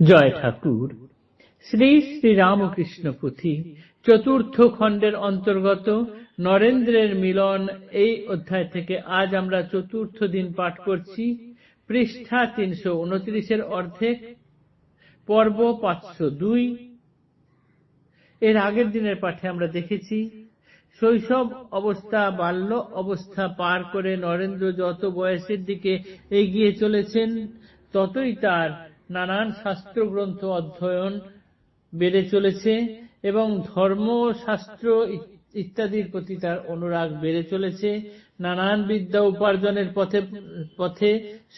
জয় ঠাকুর। শ্রী শ্রী রামকৃষ্ণ পুঁথি চতুর্থ খণ্ডের অন্তর্গত নরেন্দ্রের মিলন এই অধ্যায় থেকে আজ আমরা চতুর্থ দিন পাঠ করছি। পৃষ্ঠা তিনশো উনত্রিশের অর্ধেক, পর্ব পাঁচশো দুই। এর আগের দিনের পাঠে আমরা দেখেছি, শৈশব অবস্থা, বাল্য অবস্থা পার করে নরেন্দ্র যত বয়সের দিকে এগিয়ে চলেছেন, ততই তার নানান শাস্ত্রগ্রন্থ অধ্যয়ন বেড়ে চলেছে এবং ধর্মশাস্ত্র ইত্যাদির প্রতি তার অনুরাগ বেড়ে চলেছে। নানান বিদ্যা উপার্জনের পথে পথে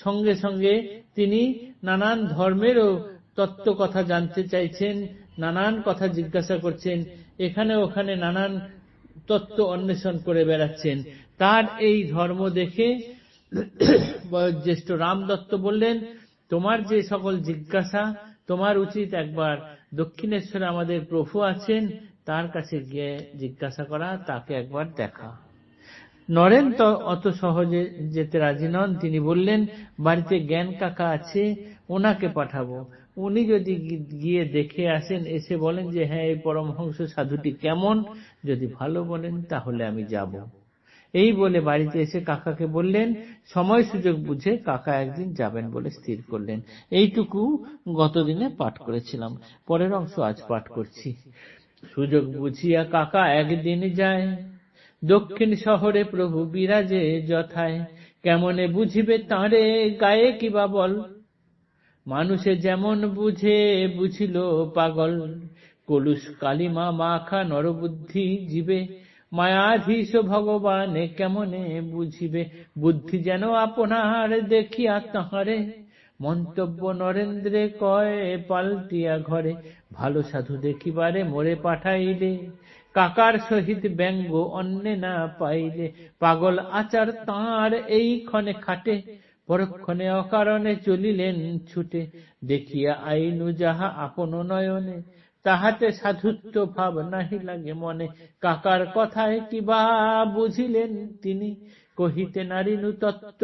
সঙ্গে সঙ্গে তিনি নানান ধর্মেরও তত্ত্ব কথা জানতে চাইছেন, নানান কথা জিজ্ঞাসা করছেন, এখানে ওখানে নানান তত্ত্ব অন্বেষণ করে বেড়াচ্ছেন। তার এই ধর্ম দেখে বয়োজ্যেষ্ঠ রাম দত্ত বললেন তোমার যে সকল জিজ্ঞাসা, তোমার উচিত একবার দক্ষিণেশ্বরে আমাদের প্রভু আছেন, তার কাছে গিয়ে জিজ্ঞাসা করা, তাকে একবার দেখা। নরেন তো অত সহজে যেতে রাজি নন। তিনি বললেন, বাড়িতে জ্ঞান কাকা আছে, ওনাকে পাঠাবো। উনি যদি গিয়ে দেখে আসেন, এসে বলেন যে হ্যাঁ এই পরমহংস সাধুটি কেমন? যদি ভালো বলেন, তাহলে আমি যাব। এই বলে বাড়িতে এসে কাকাকে বললেন, সময় সুযোগ বুঝে কাকা একদিন যাবেন বলে স্থির করলেন। এইটুকু গতদিনে পাঠ করেছিলাম, পরের অংশ আজ পাঠ করছি। সুযোগ বুঝিয়া কাকা একদিন যায়, দক্ষিণ শহরে প্রভু বিরাজে যথায়, কেমনে বুঝিবে তাঁরে গায়ে কিবা বল মানুষে যেমন বুঝে বুঝিল পাগল, কলুষ কালিমা মাখা নরবুদ্ধি জীবে মায়াধীশ ভগবান কেমনে বুঝিবে? বুদ্ধি যেন আপনার দেখিয়া তাহারে। মন্তব্য নরেন্দ্রে কয়, পাল্টিয়া ঘরে। ভালো সাধু দেখিবারে মোরে পাঠাইলে। কাকার সহিত ব্যঙ্গ অন্যে না পাইলে। পাগল আচার তাঁর এই ক্ষণে খাটে। পরক্ষণে অকারণে চলিলেন ছুটে। দেখিয়া আইনু যাহা আপন নয়নে। তাহাতে সাধুত্ব ভাব নাহি লাগে মনে। কাকার কথায় কিবা বুঝিলেন তিনি? কহিতে নারীনু তত্ত্ব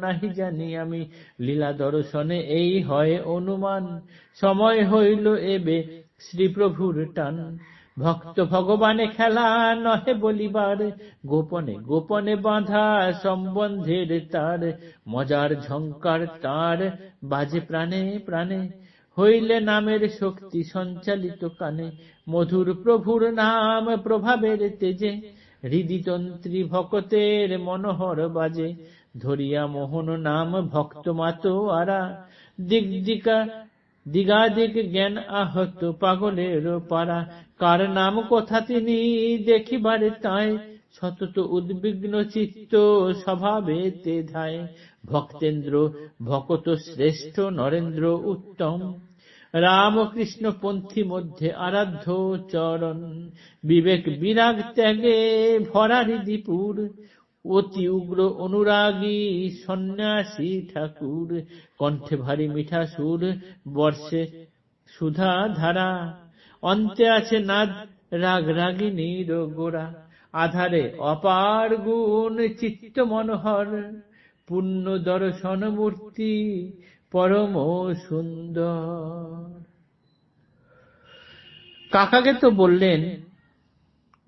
নাহি জানি আমি। লীলা দর্শনে এই হয় অনুমান। সময় হইল এবে শ্রীপ্রভুর টান। ভক্ত ভগবানে খেলা নহে বলিবার। গোপনে গোপনে বাঁধা সম্বন্ধের তার। মজার ঝঙ্কার তার। বাজে প্রাণে প্রাণে হইলে নামের শক্তি সঞ্চালিত কানে। মধুর প্রভুর নাম প্রভাবের তেজে, হৃদিতন্ত্রী ভকতের মনোহর বাজে। ধরিয়া মোহন নাম ভক্ত মাত আরা। দিগদিকা দিগাদিক জ্ঞান আহত পাগলের পারা কার নাম কথা তিনি দেখিবারে তাই? সতত উদ্বিগ্ন চিত্ত স্বভাবে তে ধায়। ভক্তেন্দ্র, ভকত শ্রেষ্ঠ নরেন্দ্র উত্তম। রামকৃষ্ণ পন্থী মধ্যে আরাধ্য চরণ। বিবেক বিরাগ ত্যাগে ভরা হৃদিপুর অতি উগ্র অনুরাগী সন্ন্যাসী ঠাকুর। কণ্ঠে ভারী মিঠা সুর, বর্ষে সুধা ধারা। অন্তে আছে নাদ, রাগ রাগিনীর গোড়া। আধারে অপার গুণ চিত্ত মনোহর পূর্ণ দর্শন মূর্তি পরম সুন্দর। কাকাকে তো বললেন,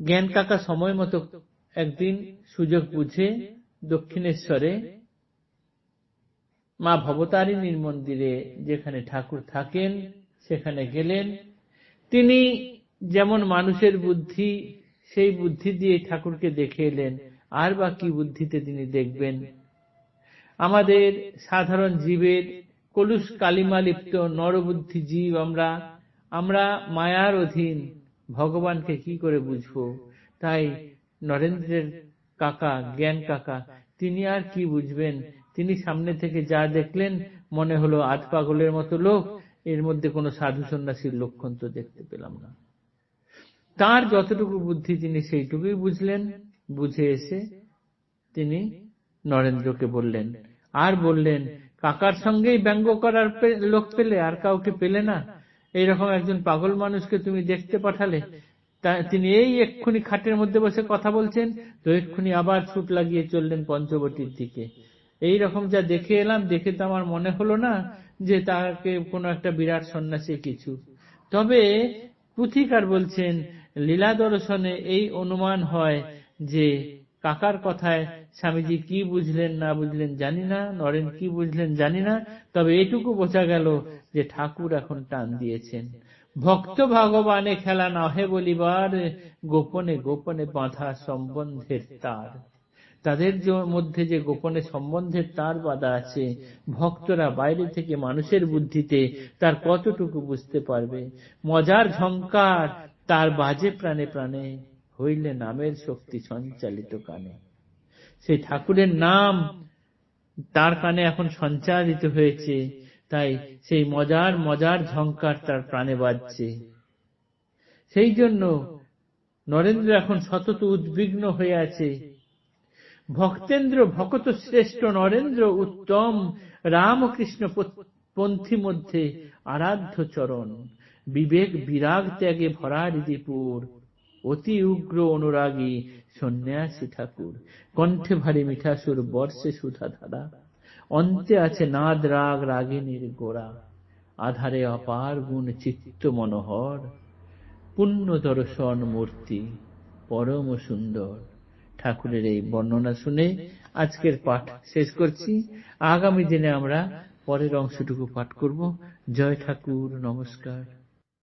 জ্ঞান কাকা সময় মতো একদিন সুযোগ বুঝে দক্ষিণেশ্বরে মা ভবতারিণীর মন্দিরে যেখানে ঠাকুর থাকেন, সেখানে গেলেন। তিনি যেমন মানুষের বুদ্ধি, সেই বুদ্ধি দিয়ে ঠাকুরকে দেখে এলেন। আর বা কি বুদ্ধিতে তিনি দেখবেন? আমাদের সাধারণ জীবের কলুষ কালিমালিপ্ত নরবুদ্ধি জীব আমরা আমরা মায়ার অধীন ভগবানকে কি করে বুঝব? তাই নরেন্দ্রের কাকা, জ্ঞান কাকা, তিনি আর কি বুঝবেন? তিনি সামনে থেকে যা দেখলেন, মনে হলো আধ পাগলের মতো লোক। এর মধ্যে কোনো সাধু সন্ন্যাসীর লক্ষণ তো দেখতে পেলাম না। তার যতটুকু বুদ্ধি তিনি সেইটুকুই বুঝলেন। বুঝে এসে তিনি নরেন্দ্রকে বললেন, আর বললেন, কাকার সঙ্গেই ব্যঙ্গ করার লোক পেলে আর কাউকে পেলে না? এইরকম একজন পাগল মানুষকে তুমি দেখতে পাঠালে? তিনি এই এক্ষুনি খাটের মধ্যে বসে কথা বলছেন, তো এক্ষুনি আবার ছুট লাগিয়ে চললেন পঞ্চবটির দিকে। এই রকম যা দেখে এলাম, দেখে তো আমার মনে হলো না যে তাকে কোনো একটা বিরাট সন্ন্যাসী কিছু। তবে পুথিকার বলছেন, লীলা দর্শনে এই অনুমান হয় যে কাকার কথায় স্বামীজি কি বুঝলেন না বুঝলেন জানি না, নরেন কি বুঝলেন জানি না, তবে এটুকু বোঝা গেল যে ঠাকুর এখন টান দিয়েছেন। ভক্ত ভগবানে খেলা নহে বলিবার, গোপনে গোপনে বাঁধা সম্বন্ধের তার। তাদের মধ্যে যে গোপনে সম্বন্ধের তার বাধা আছে, ভক্তরা বাইরে থেকে মানুষের বুদ্ধিতে তার কতটুকু বুঝতে পারবে? মজার ঝঙ্কার তার বাজে প্রাণে প্রাণে হইলে নামের শক্তি সঞ্চালিত কানে। সেই ঠাকুরের নাম তার কানে এখন সঞ্চারিত হয়েছে, তাই সেই মজার মজার ঝঙ্কার তার প্রাণে বাজছে। সেই জন্য নরেন্দ্র এখন সতত উদ্বিগ্ন হয়ে আছে। ভক্তেন্দ্র, ভকত শ্রেষ্ঠ নরেন্দ্র, উত্তম রামকৃষ্ণ পন্থী মধ্যে আরাধ্য চরণ। বিবেক বিরাগ ত্যাগে ভরা হৃদিপুর অতি উগ্র অনুরাগী সন্ন্যাসী ঠাকুর। কণ্ঠে ভারী মিঠাসুর, বর্ষে সুধা ধারা। অন্তে আছে নাদ রাগ রাগিনীর গোড়া। আধারে অপার গুণ চিত্ত মনোহর। পুণ্য দর্শন মূর্তি পরম সুন্দর। ঠাকুরের এই বর্ণনা শুনে আজকের পাঠ শেষ করছি। আগামী দিনে আমরা পরের অংশটুকু পাঠ করব। জয় ঠাকুর, নমস্কার।